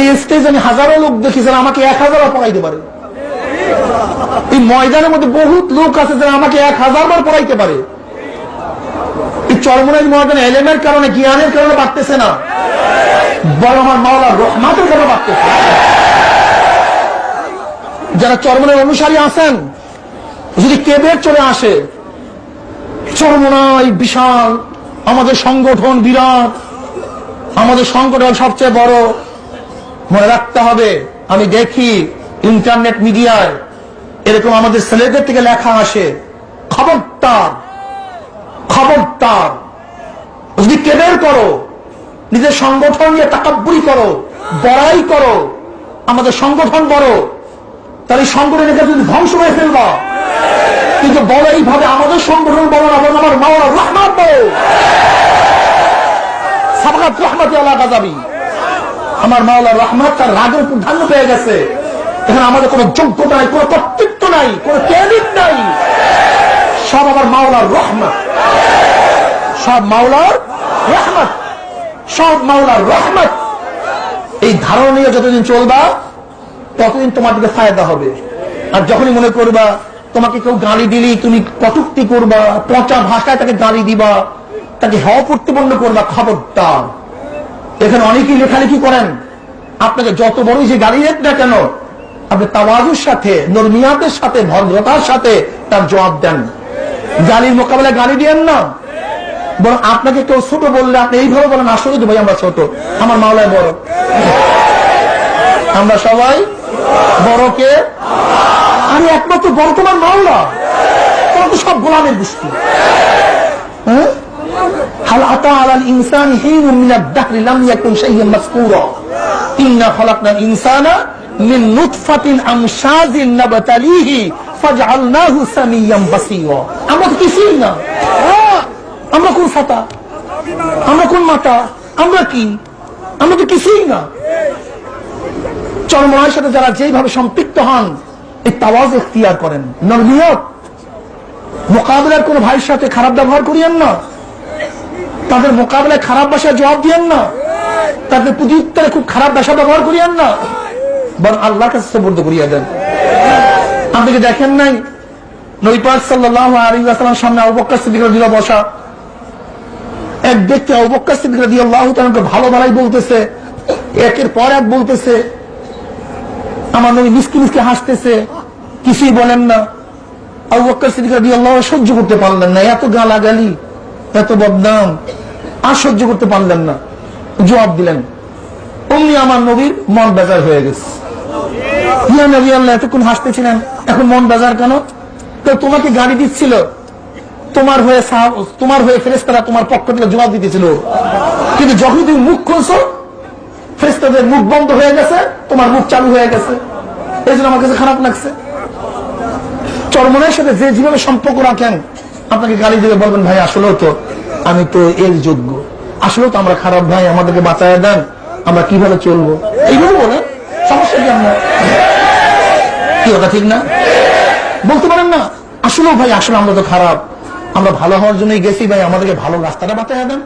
এই স্টেজ আমি হাজারো লোক দেখেছিলাম আমাকে এক হাজারও পড়াইতে পারে। এই ময়দানের মধ্যে বহুত লোক আছে যারা আমাকে এক হাজার বার পড়াইতে পারে। এই চরমনের ময়দানে এলেমের কারণে, জ্ঞানের কারণে বাড়তেছে না। বড় আমার মাওলা রহমাতের কারণে বাড়তেছে। যারা চরমনের অনুসারী আছেন, যদি কেবের চলে আসে, চরমনাই বিশাল, আমাদের সংগঠন বিরাট, আমাদের সংগঠন সবচেয়ে বড় মনে রাখতে হবে, আমি দেখি ইন্টারনেট মিডিয়ায় এরকম আমাদের ছেলেদের থেকে লেখা আসে, খবরদার খবরদার। যদি কেবের করো, নিজের সংগঠন নিয়ে টাকাব্বুরি করো, বড়াই করো, আমাদের সংগঠন বড়, তাহলে এই সংগঠনকে যদি ধ্বংস করে ফেলবা। কিন্তু বড় এইভাবে আমাদের সংগঠন বড় না আমার মাওলা রহমান বড়। সাবকাত রহমত আল্লাহ গাজাবি। আমার মাওলা রহমত তার রাগের প্রাধান্য পেয়ে গেছে। এখানে আমাদের কোনো যোগ্যতা নাই, কোনো কর্তৃত্ব নাই, কোনো ক্রেডিট নাই। সব আমার মাওলার রহমত। সব মাওলার রহমত। সব মাওলার রহমত। এই ধারণা নিয়ে যতদিন চলবা, ততদিন তোমার দিকে ফায়দা হবে। আর যখনই মনে করবা, তোমাকে কেউ গালি দিলি তুমি কটুক্তি করবা, পচা ভাষায় তাকে গালি দিবা, তাকে হওয়া প্রতিপন্ন করবা, খবরদার। এখানে অনেকেই লেখালেখি করেন। আপনাকে যত বড়ই যে গালি দেন না কেন, আপনি তাওয়াজুর সাথে নর্মিয়াতের সাথে, ভদ্রতার সাথে তার জবাব দেন। গালির মোকাবেলায় গালি দিয়েন না। বরং আপনাকে কেউ ছোট বললে আপনি এইভাবে বলেন, আসলে ভাই আমরা ছোট, আমার মাওলায় বড়। আমরা সবাই বড়কে আমি একমাত্র বড় তোমার মাওলা। তোমার তো সব গোলামের হ্যাঁ সাথে যারা যেভাবে সম্পৃক্ত হন এই তাওয়াজ এখতিয়ার করেন। নর্মিয়ত মোকাবিলার কোন ভাইয়ের সাথে খারাপ ব্যবহার করিয়েন না। তাদের মোকাবিলায় খারাপ ভাষায় জবাব দিয়েন না। তাদের প্রতি উত্তরে খুব খারাপ ভাষা ব্যবহার করিয়েন না। বরং আল্লাহর কাছে সুবর্দ করিয়া দেন। আপনি কি দেখেন নাই? সাল্লাল্লাহু সামনে আবু বকর সিদ্দিক রাদিয়াল্লাহু বসা। এক ব্যক্তি আবু বকর সিদ্দিক রাদিয়াল্লাহু তাআলাকে ভালো ভালাই বলতেছে, একের পর এক বলতেছে, আমার নবী মিসকি মিসকি হাসতেছে, কিছুই বলেন না। আবু বকর সিদ্দিক রাদিয়াল্লাহু সহ্য করতে পারলেন না। এত গালাগালি এত বদনাম। আর সহ্য করতে পারলেন না। জবাব দিলেন, অমনি আমার নবীর মন বেজার হয়ে গেছে। ইয়া নবী আল্লাহ, এতক্ষণ হাসতেছিলেন, এখন মন বেজার কেন? তো তোমাকে গাড়ি দিচ্ছিল। তোমার হয়ে তোমার হয়ে ফেরেস্তারা তোমার পক্ষ থেকে জবাব দিতেছিল। কিন্তু যখন তুমি মুখ খুলছো ফেরেস্তাদের মুখ বন্ধ হয়ে গেছে, তোমার মুখ চালু হয়ে গেছে। এই জন্য আমার কাছে খারাপ লাগছে। চরমনের সাথে যে যেভাবে সম্পর্ক রাখেন আপনাকে গালি দিলে বলবেন, ভাই, আসলেও তো আমি তো এর যোগ্য। আসলেও তো আমরা খারাপ ভাই, আমাদেরকে বাঁচায় দেন। আমরা কীভাবে চলবো? এইভাবে বলে, সমস্যা কি আমরা কি কথা, ঠিক না? বলতে পারেন না, আসলেও ভাই, আসলে আমরা তো খারাপ। আমরা ভালো হওয়ার জন্যই গেছি ভাই, আমাদেরকে ভালো রাস্তাটা বাঁচায় দেন।